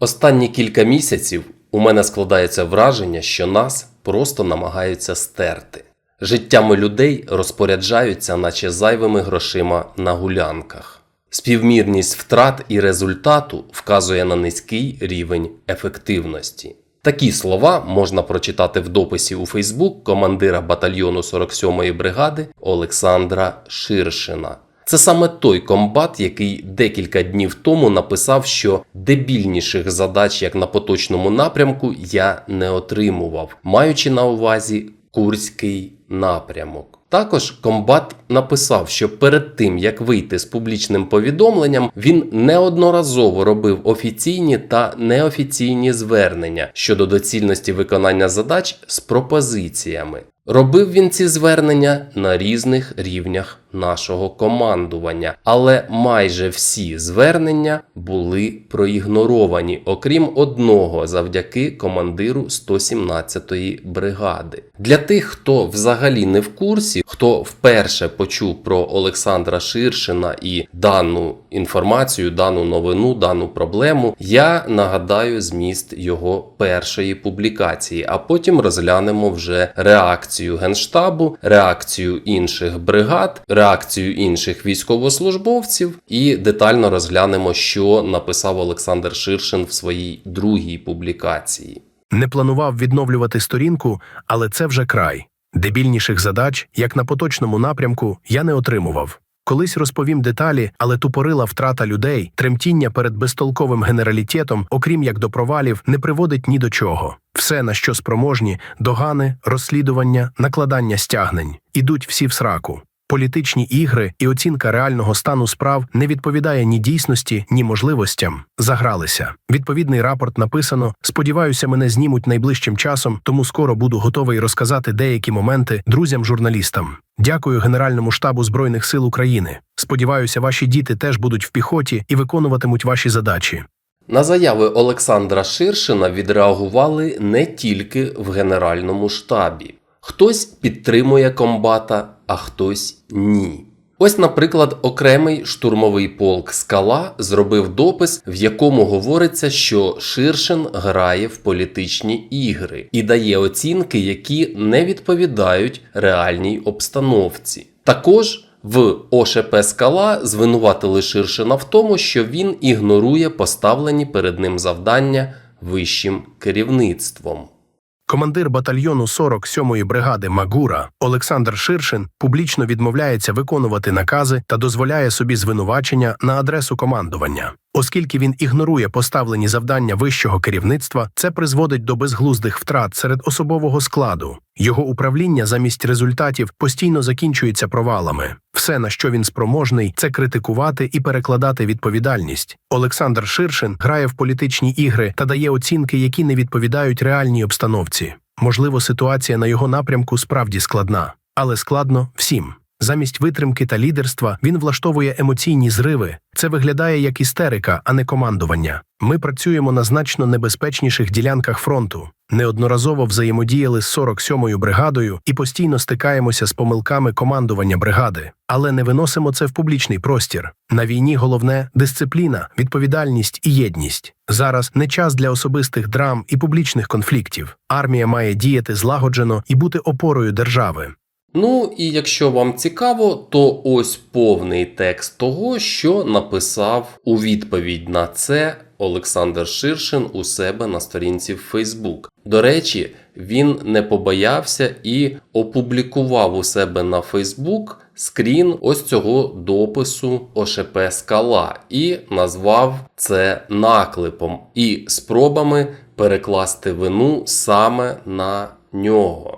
Останні кілька місяців у мене складається враження, що нас просто намагаються стерти. Життями людей розпоряджаються, наче зайвими грошима на гулянках. Співмірність втрат і результату вказує на низький рівень ефективності. Такі слова можна прочитати в дописі у Фейсбук командира батальйону 47-ї бригади Олександра Ширшина. Це саме той комбат, який декілька днів тому написав, що дебільніших задач, як на поточному напрямку, я не отримував, маючи на увазі Курський напрямок. Також комбат написав, що перед тим як вийти з публічним повідомленням, він неодноразово робив офіційні та неофіційні звернення щодо доцільності виконання задач з пропозиціями. Робив він ці звернення на різних рівнях нашого командування, але майже всі звернення були проігноровані, окрім одного, завдяки командиру 117-ї бригади. Для тих, хто взагалі не в курсі, хто вперше почув про Олександра Ширшина і дану інформацію, дану новину, дану проблему, я нагадаю зміст його першої публікації, а потім розглянемо вже реакцію Генштабу, реакцію інших бригад, реакцію інших військовослужбовців і детально розглянемо, що написав Олександр Ширшин в своїй другій публікації. Не планував відновлювати сторінку, але це вже край. Дебільніших задач, як на поточному напрямку, я не отримував. Колись розповім деталі, але тупорила втрата людей, тремтіння перед безтолковим генералітетом, окрім як до провалів, не приводить ні до чого. Все, на що спроможні, догани, розслідування, накладання стягнень, ідуть всі в сраку. Політичні ігри і оцінка реального стану справ не відповідає ні дійсності, ні можливостям. Загралися. Відповідний рапорт написано. Сподіваюся, мене знімуть найближчим часом, тому скоро буду готовий розказати деякі моменти друзям-журналістам. Дякую Генеральному штабу Збройних сил України. Сподіваюся, ваші діти теж будуть в піхоті і виконуватимуть ваші задачі. На заяви Олександра Ширшина відреагували не тільки в Генеральному штабі. Хтось підтримує комбата, а хтось ні. Ось, наприклад, окремий штурмовий полк Скала зробив допис, в якому говориться, що Ширшин грає в політичні ігри і дає оцінки, які не відповідають реальній обстановці. Також в ОШП Скала звинуватили Ширшина в тому, що він ігнорує поставлені перед ним завдання вищим керівництвом. Командир батальйону 47-ї бригади Магура Олександр Ширшин публічно відмовляється виконувати накази та дозволяє собі звинувачення на адресу командування. Оскільки він ігнорує поставлені завдання вищого керівництва, це призводить до безглуздих втрат серед особового складу. Його управління замість результатів постійно закінчується провалами. Все, на що він спроможний, це критикувати і перекладати відповідальність. Олександр Ширшин грає в політичні ігри та дає оцінки, які не відповідають реальній обстановці. Можливо, ситуація на його напрямку справді складна, але складно всім. Замість витримки та лідерства він влаштовує емоційні зриви. Це виглядає як істерика, а не командування. Ми працюємо на значно небезпечніших ділянках фронту. Неодноразово взаємодіяли з 47-ю бригадою і постійно стикаємося з помилками командування бригади, але не виносимо це в публічний простір. На війні головне дисципліна, відповідальність і єдність. Зараз не час для особистих драм і публічних конфліктів. Армія має діяти злагоджено і бути опорою держави. Ну і якщо вам цікаво, то ось повний текст того, що написав у відповідь на це Олександр Ширшин у себе на сторінці в Фейсбук. До речі, він не побоявся і опублікував у себе на Фейсбук скрін ось цього допису ОШП Скала і назвав це наклепом і спробами перекласти вину саме на нього.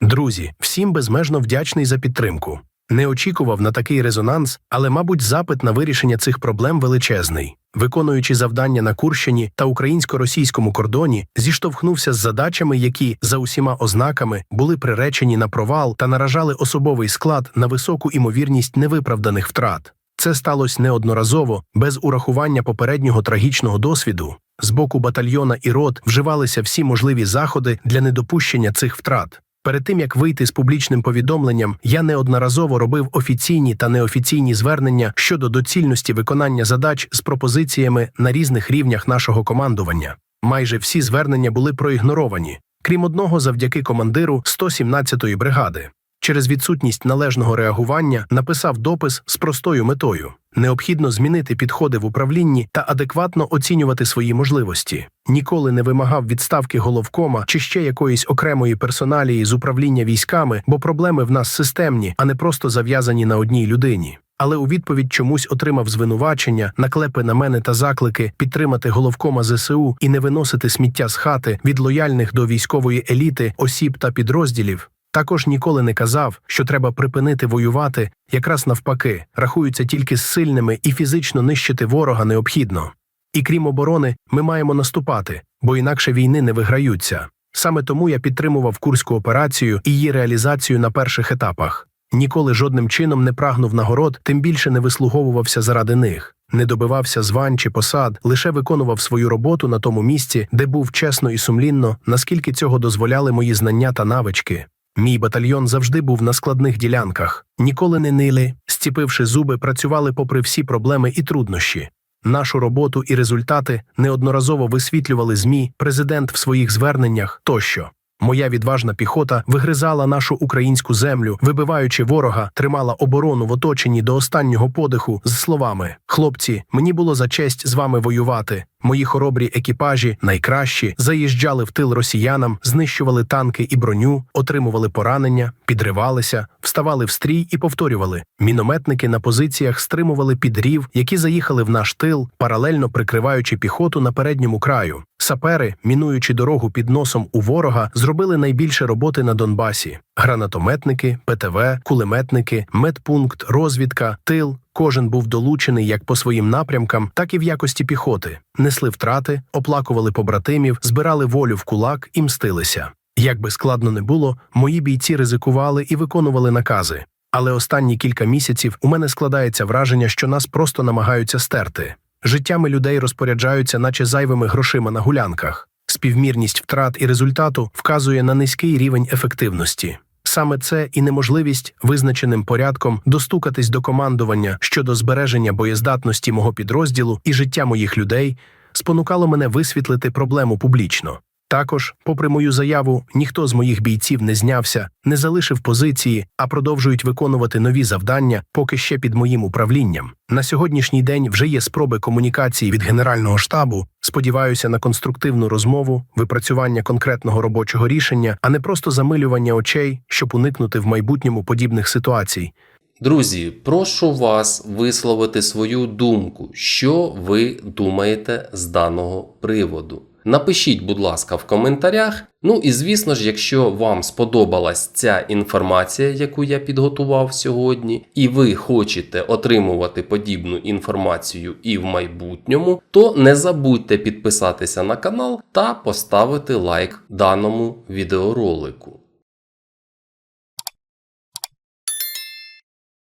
Друзі, всім безмежно вдячний за підтримку. Не очікував на такий резонанс, але, мабуть, запит на вирішення цих проблем величезний. Виконуючи завдання на Курщині та українсько-російському кордоні, зіштовхнувся з задачами, які, за усіма ознаками, були приречені на провал та наражали особовий склад на високу імовірність невиправданих втрат. Це сталося неодноразово, без урахування попереднього трагічного досвіду. З боку батальйона і рот вживалися всі можливі заходи для недопущення цих втрат. Перед тим як вийти з публічним повідомленням, я неодноразово робив офіційні та неофіційні звернення щодо доцільності виконання задач з пропозиціями на різних рівнях нашого командування. Майже всі звернення були проігноровані, крім одного завдяки командиру 117-ї бригади. Через відсутність належного реагування написав допис з простою метою: необхідно змінити підходи в управлінні та адекватно оцінювати свої можливості. Ніколи не вимагав відставки головкома чи ще якоїсь окремої персоналії з управління військами, бо проблеми в нас системні, а не просто зав'язані на одній людині. Але у відповідь чомусь отримав звинувачення, наклепи на мене та заклики підтримати головкома ЗСУ і не виносити сміття з хати від лояльних до військової еліти осіб та підрозділів. Також ніколи не казав, що треба припинити воювати, якраз навпаки, рахуються тільки з сильними і фізично нищити ворога необхідно. І крім оборони, ми маємо наступати, бо інакше війни не виграються. Саме тому я підтримував курську операцію і її реалізацію на перших етапах. Ніколи жодним чином не прагнув нагород, тим більше не вислуговувався заради них, не добивався звань чи посад, лише виконував свою роботу на тому місці, де був чесно і сумлінно, наскільки цього дозволяли мої знання та навички. Мій батальйон завжди був на складних ділянках, ніколи не нили, зціпивши зуби, працювали попри всі проблеми і труднощі. Нашу роботу і результати неодноразово висвітлювали ЗМІ, президент в своїх зверненнях тощо. Моя відважна піхота вигризала нашу українську землю, вибиваючи ворога, тримала оборону в оточенні до останнього подиху з словами: Хлопці, мені було за честь з вами воювати. Мої хоробрі екіпажі, найкращі, заїжджали в тил росіянам, знищували танки і броню, отримували поранення, підривалися, вставали в стрій і повторювали. Мінометники на позиціях стримували підрів, які заїхали в наш тил, паралельно прикриваючи піхоту на передньому краю. Сапери, мінуючи дорогу під носом у ворога, зробили найбільше роботи на Донбасі: гранатометники, ПТВ, кулеметники, медпункт, розвідка, тил. Кожен був долучений як по своїм напрямкам, так і в якості піхоти, несли втрати, оплакували побратимів, збирали волю в кулак і мстилися. Як би складно не було, мої бійці ризикували і виконували накази. Але останні кілька місяців у мене складається враження, що нас просто намагаються стерти. Життями людей розпоряджаються, наче зайвими грошима на гулянках. Співмірність втрат і результату вказує на низький рівень ефективності. Саме це і неможливість визначеним порядком достукатись до командування щодо збереження боєздатності мого підрозділу і життя моїх людей спонукало мене висвітлити проблему публічно. Також, попри мою заяву, ніхто з моїх бійців не знявся, не залишив позиції, а продовжують виконувати нові завдання, поки ще під моїм управлінням. На сьогоднішній день вже є спроби комунікації від Генерального штабу. Сподіваюся на конструктивну розмову, випрацювання конкретного робочого рішення, а не просто замилювання очей, щоб уникнути в майбутньому подібних ситуацій. Друзі, прошу вас висловити свою думку, що ви думаєте з даного приводу. Напишіть, будь ласка, в коментарях. Ну і звісно ж, якщо вам сподобалась ця інформація, яку я підготував сьогодні, і ви хочете отримувати подібну інформацію і в майбутньому, то не забудьте підписатися на канал та поставити лайк даному відеоролику.